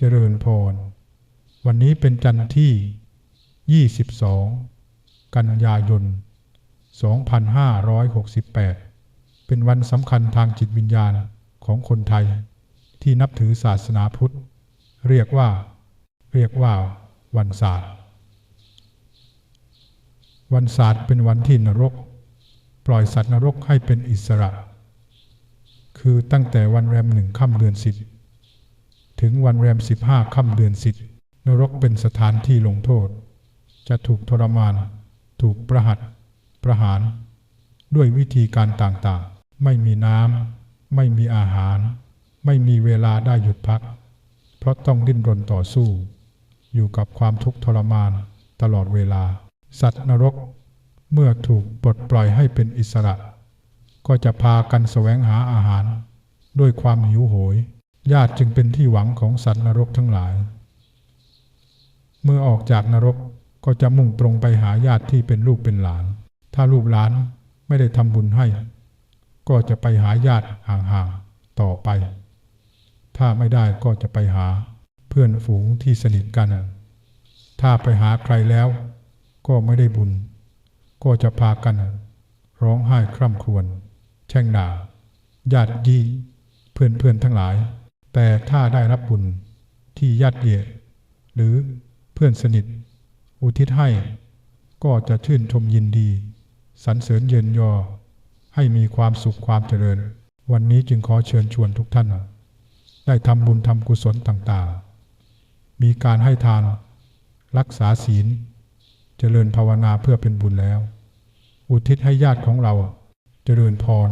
เจริญพร วันนี้เป็นจันทร์ที่ 22 กันยายน 2568 เป็นวันสำคัญทางจิตวิญญาณของคนไทย ที่นับถือศาสนาพุทธ เรียกว่า เรียกว่าวันศาสตร์ วันศาสตร์เป็นวันที่นรก ปล่อยสัตว์นรกให้เป็นอิสระ คือตั้งแต่วันแรมหนึ่งค่ำเดือนสิบ ถึงวันแรมสิบห้าค่ำเดือนสิบนรกเป็นสถานที่ลงโทษ จะถูกทรมาน ถูกประหัตประหาร ด้วยวิธีการต่างๆ ไม่มีน้ำ ไม่มีอาหาร ไม่มีเวลาได้หยุดพัก เพราะต้องดิ้นรนต่อสู้ อยู่กับความทุกข์ทรมานตลอดเวลา สัตว์นรกเมื่อถูกปลดปล่อยให้เป็นอิสระ ก็จะพากันแสวงหาอาหาร ด้วยความหิวโหย ญาติจึงเป็นที่หวังของสัตว์นรกทั้งหลาย เมื่อออกจากนรกก็จะมุ่งตรงไปหาญาติที่เป็นลูกเป็นหลาน ถ้าลูกหลานไม่ได้ทำบุญให้ ก็จะไปหาญาติห่างๆต่อไป ถ้าไม่ได้ก็จะไปหาเพื่อนฝูงที่สนิทกัน ถ้าไปหาใครแล้ว ก็ไม่ได้บุญ ก็จะพากัน ร้องไห้คร่ำครวญแช่งด่าญาติยีเพื่อนเพื่อนๆทั้งหลาย แต่ถ้าได้รับบุญที่ญาติเยหรือเพื่อนสนิท อุทิศให้ ก็จะชื่นชมยินดีสรรเสริญเยินยอ ให้มีความสุขความเจริญ วันนี้จึงขอเชิญชวนทุกท่าน ได้ทำบุญทำกุศลต่างๆ มีการให้ทาน รักษาศีล เจริญภาวนาเพื่อเป็นบุญแล้ว อุทิศให้ญาติของเราเจริญพร